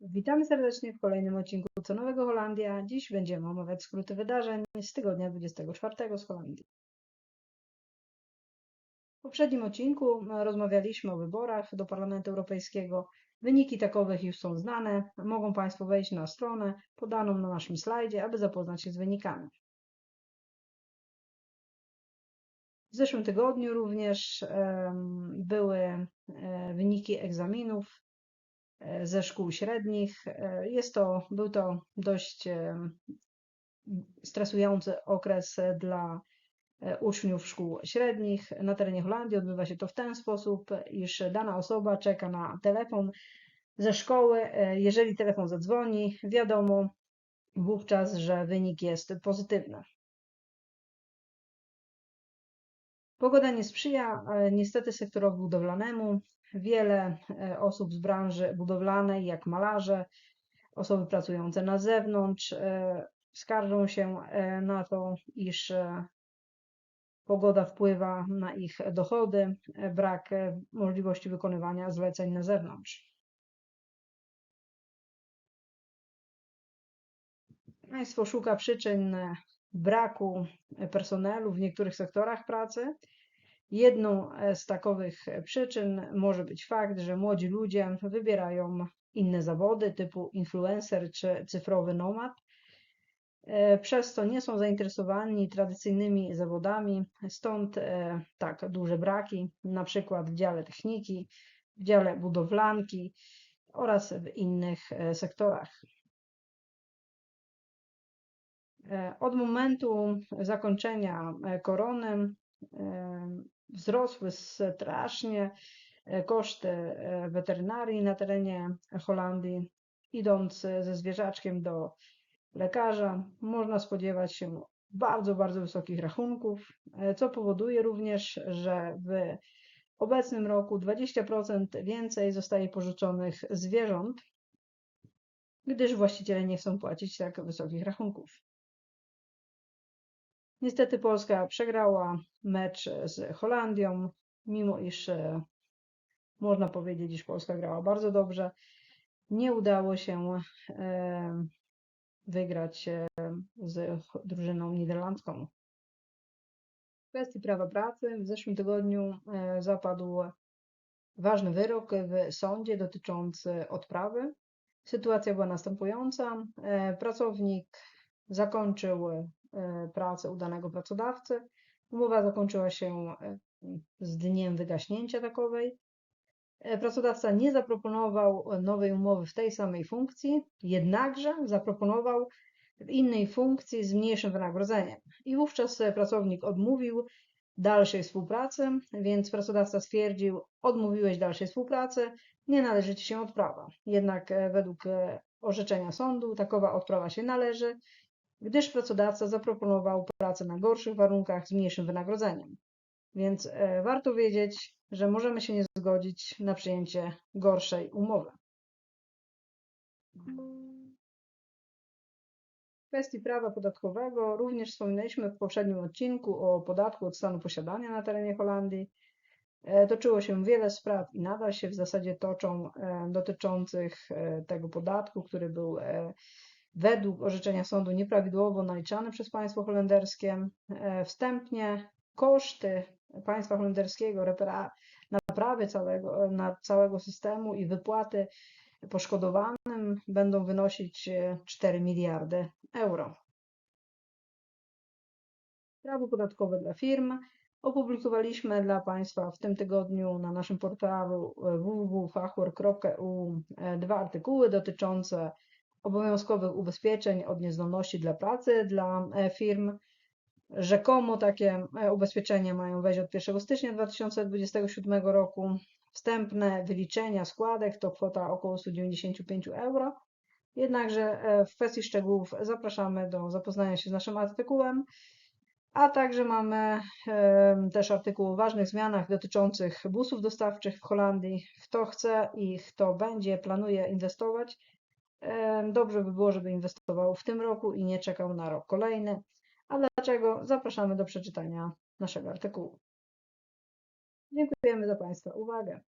Witamy serdecznie w kolejnym odcinku Co Nowego Holandia. Dziś będziemy omawiać skróty wydarzeń z tygodnia 24 z Holandii. W poprzednim odcinku e, rozmawialiśmy o wyborach do Parlamentu Europejskiego. Wyniki takowych już są znane. Mogą Państwo wejść na stronę podaną na naszym slajdzie, aby zapoznać się z wynikami. W zeszłym tygodniu również były e, wyniki egzaminów ze szkół średnich. E, Jest to, był to dość em, stresujący okres e, dla e, uczniów szkół średnich. Na terenie Holandii odbywa się to w ten sposób, iż dana osoba czeka na telefon ze szkoły. E, Jeżeli telefon zadzwoni, wiadomo wówczas, że wynik jest pozytywny. Pogoda nie sprzyja e, niestety sektorowi budowlanemu. Wiele e, osób z branży budowlanej, jak malarze, osoby pracujące na zewnątrz, e, skarżą się na to, iż pogoda wpływa na ich dochody, brak możliwości wykonywania zleceń na zewnątrz. Państwo szuka przyczyn braku personelu w niektórych sektorach pracy. Jedną e, z takowych e, przyczyn może być fakt, że młodzi ludzie wybierają inne zawody typu influencer czy cyfrowy nomad. E, Przez to nie są zainteresowani tradycyjnymi zawodami, stąd tak duże braki, na przykład w dziale techniki, w dziale budowlanki oraz w innych sektorach. E, Od momentu zakończenia e, korony e, wzrosły strasznie koszty weterynarii na terenie Holandii. Idąc ze zwierzaczkiem do lekarza, można spodziewać się bardzo, bardzo wysokich rachunków, co powoduje również, że w obecnym roku 20% więcej zostaje pożyczonych zwierząt, gdyż właściciele nie chcą płacić tak wysokich rachunków. Niestety Polska przegrała mecz z Holandią, mimo iż e, można powiedzieć, iż Polska grała bardzo dobrze. Nie udało się e, wygrać e, z drużyną niderlandzką. W kwestii prawa pracy w zeszłym tygodniu zapadł ważny wyrok w sądzie dotyczący odprawy. Sytuacja była następująca. Pracownik zakończył pracę u danego pracodawcy. Umowa zakończyła się e, z dniem wygaśnięcia takowej. E, Pracodawca nie zaproponował nowej umowy w tej samej funkcji, jednakże zaproponował w innej funkcji z mniejszym wynagrodzeniem. I wówczas e, pracownik odmówił dalszej współpracy, więc pracodawca stwierdził: Odmówiłeś dalszej współpracy, nie należy ci się odprawa. Jednak e, według e, orzeczenia sądu takowa odprawa się należy, gdyż pracodawca zaproponował pracę na gorszych warunkach z mniejszym wynagrodzeniem. Więc e, warto wiedzieć, że możemy się nie zgodzić na przyjęcie gorszej umowy. W kwestii prawa podatkowego również wspominaliśmy w poprzednim odcinku o podatku od stanu posiadania na terenie Holandii. E, Toczyło się wiele spraw i nadal się w zasadzie toczą e, dotyczących tego podatku, który był według orzeczenia sądu nieprawidłowo naliczany przez państwo holenderskie. E, Wstępnie koszty państwa holenderskiego naprawy całego, na całego systemu i wypłaty poszkodowanym będą wynosić e, 4 miliardy euro. Prawo podatkowe dla firm. Opublikowaliśmy dla Państwa w tym tygodniu na naszym portalu e, www.fachwork.eu e, dwa artykuły dotyczące obowiązkowych ubezpieczeń od niezdolności dla pracy dla e, firm. Rzekomo takie e, ubezpieczenia mają wejść od 1 stycznia 2027 roku. Wstępne wyliczenia składek to kwota około 195 euro. Jednakże e, w kwestii szczegółów zapraszamy do zapoznania się z naszym artykułem. A także mamy też artykuł o ważnych zmianach dotyczących busów dostawczych w Holandii. Kto chce i kto będzie, planuje inwestować, dobrze by było, żeby inwestował w tym roku i nie czekał na rok kolejny. A dlaczego? Zapraszamy do przeczytania naszego artykułu. Dziękujemy za Państwa uwagę.